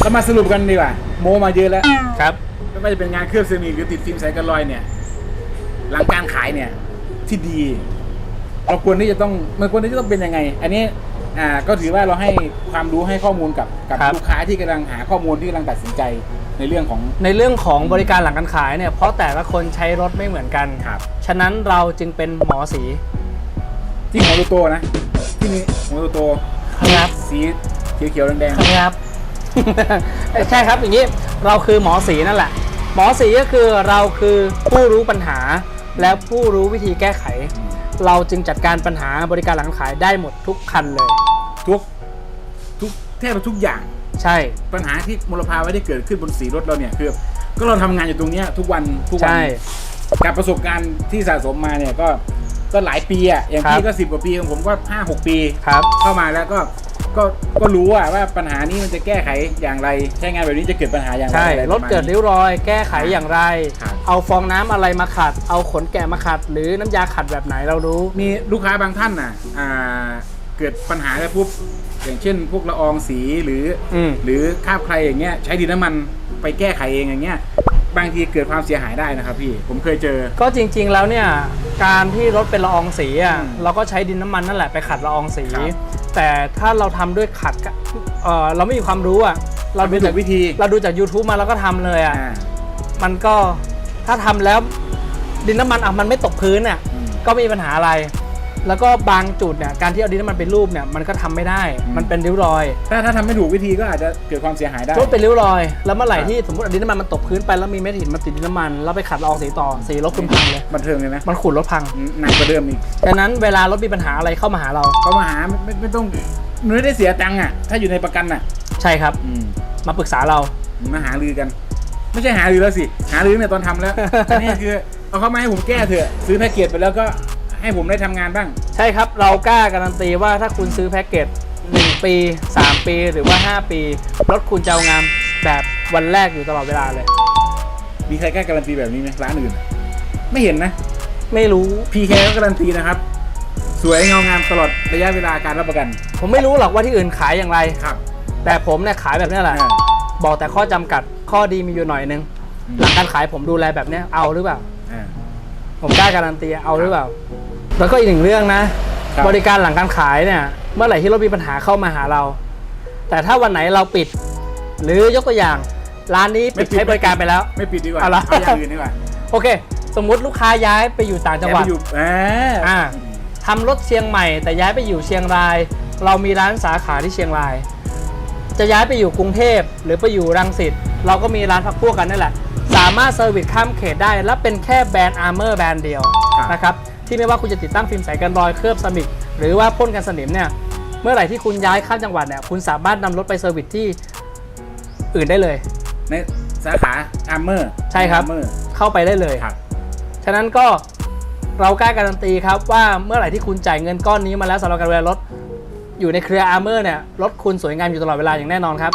เรามาสรุปกันดีกว่าโมมาเยอะแล้ว ครับ ไม่ว่าจะเป็นงานเคลือบเซรามิกหรือติดฟิล์มใสกันรอยเนี่ย หลังการขายเนี่ยที่ดี เราควรที่จะต้องมันควรที่จะต้องเป็นยังไง อันนี้อ่าก็ถือว่าเราให้ความรู้ให้ข้อมูลกับกับครับ ลูกค้าที่กำลังหาข้อมูลที่กำลังตัดสินใจในเรื่องของในเรื่องของบริการหลังการขายเนี่ยเพราะแต่ละคนใช้รถไม่เหมือนกัน ครับฉะนั้นเราจึงเป็นหมอสี ที่หัวโตๆนะ ที่มีหัวโตครับๆสีเขียวๆแดงครับ ใช่ครับอย่างนี้เราคือหมอสีนั่นแหละ หมอสีก็คือเราคือผู้รู้ปัญหา และผู้รู้วิธีแก้ไข เราจึงจัดการปัญหาบริการหลังการขายได้หมดทุกคันเลยๆทุกทุกแทบจะทุกอย่างใช่ ปัญหาที่มลภาวะที่เกิดขึ้นบนสีรถเราเนี่ยคือ ก็เราทำงานอยู่ตรงเนี้ยทุกวันทุกวัใช่กับประสบการณ์ที่สะสมมาเนี่ยก็ก็หลายปีอะอย่างครับพี่ก็สิบกว่าปีของผมก็ห้าหกปี ครับ เข้ามาแล้วก็ ก็ก็รู้อะว่าปัญหานี้มันจะแก้ไขอย่างไร ใช้งานแบบนี้จะเกิดปัญหาอย่างไรใช่อะไรรถเกิดริ้วรอย แก้ไขอย่างไร ครับ เอาฟองน้ำอะไรมาขัด เอาขนแกะมาขัด หรือน้ำยาขัดแบบไหนเรารู้ มีลูกค้าบางท่านน่ะอ่าเกิดปัญหาแล้วปุ๊บอย่างเช่น พวกละอองสีหรืออม หรือคราบใครอย่างเงี้ยใช้ดินน้ำมันไปแก้ไขเองอย่างเงี้ย บางทีเกิดความเสียหายได้นะครับพี่ผมเคยเจอ ก็จริงๆแล้วเนี่ยการที่รถเป็นละอองสีอะอืมเราก็ใช้ดินน้ำมันนั่นแหละไปขัดละอองสี ครับแต่ถ้าเราทำด้วยขัดกะเออเราไม่มีความรู้อะเราดูไม่ถูจากกวิธี เราดูจาก YouTube มาแล้วก็ทำเลยอะอ่า มันก็ถ้าทำแล้วดินน้ำมันอะมันไม่ตกพื้นอะอืม ก็ไม่มีปัญหาอะไร แล้วก็บางจุดเนี่ยการที่เอาดินน้ำมันไปรูปเนี่ยมันก็ทำไม่ได้อืมมันเป็นริ้วรอยถ้าถ้าทำไม่ถูกวิธีก็อาจจะเกิดความเสียหายได้รถเป็นริ้วรอย แล้วเมื่อไหร่ครับที่สมมติเอาดินน้ำมันมันตกพื้นไปแล้วมีเม็ดหินมาติดดินน้ำมันแล้วไปขัดละอองสีต่อสีรถคุณพังเลยบันเทิงเลยนะมันขูดรถพังหนักกว่าเดิมอีกดังนั้นเวลารถมีปัญหาอะไรเข้ามาหาเรา เขามาหาไม่ไม่ไม่ต้องไม่ได้เสียตังค์อะ ถ้าอยู่ในประกันอะ ใช่ครับ อืมมาปรึกษาเรา มาหารือกัน ไม่ใช่หารือแล้วสิ หารือเนี่ยตอนทำแล้ว อันนี้คือเอาเข้ามาให้ผมแก้เถอะ ซื้อแพ็กเกจไปแล้วก็ ให้ผมได้ทำงานบ้าง ใช่ครับเรากล้าการันตีว่าถ้าคุณซื้อแพ็กเกจ1 ปี 3 ปีหรือว่า 5 ปี รถคุณจะเอางามแบบวันแรกอยู่ตลอดเวลาเลย มีใครกล้าการันตีแบบนี้ไหมร้านอื่นไม่เห็นนะ ไม่รู้พีแคก็การันตีนะครับ สวยเงางามตลอดระยะเวลาการรับประกันผมไม่รู้หรอกว่าที่อื่นขายอย่างไร ครับแต่ผมเนี่ยขายแบบนี้แหละ อ่า บอกแต่ข้อจำกัดข้อดีมีอยู่หน่อยนึง อืม หลังการขายผมดูแลแบบเนี้ยเอาหรือเปล่า อ่า ผมกล้าการันตีเอาหรือเปล่า แล้วก็อีกหนึ่งเรื่องนะครับบริการหลังการขายเนี่ย เมื่อไหร่ที่รถมีปัญหาเข้ามาหาเรา แต่ถ้าวันไหนเราปิด หรือยกตัวอย่าง ร้านนี้ปิดใช้บริการไปแล้ว ไม่ปิดดีกว่าเอาละเอาอย่างอื่นดีกว่าโอเค สมมุติลูกค้าย้ายไปอยู่ต่างจังหวัดอย่าไปอยู่อ่าอ่าทำรถเชียงใหม่ แต่ย้ายไปอยู่เชียงราย เรามีร้านสาขาที่เชียงราย จะย้ายไปอยู่กรุงเทพหรือไปอยู่รังสิต เราก็มีร้านพักพวกกันนั่นแหละ สามารถเซอร์วิสข้ามเขตได้ และเป็นแค่แบรนด์อาร์เมอร์แบรนด์เดียวครับ นะครับที่ไม่ว่าคุณจะติดตั้งฟิล์มใสกันรอยเคลือบสมิกหรือว่าพ่นกันสนิมเนี่ยเมื่อไหร่ที่คุณย้ายข้ามจังหวัดเนี่ยคุณสามารถนำรถไปเซอร์วิสที่อื่นได้เลย ในสาขาอาร์เมอร์ใช่ครับ อาร์เมอร์เข้าไปได้เลย ครับ ฉะนั้นก็เรากล้าการันตีครับว่าเมื่อไหร่ที่คุณจ่ายเงินก้อนนี้มาแล้วสำหรับการดูแลรถอยู่ในเครืออาร์เมอร์เนี่ยรถคุณสวยงามอยู่ตลอดเวลาอย่างแน่นอนครับ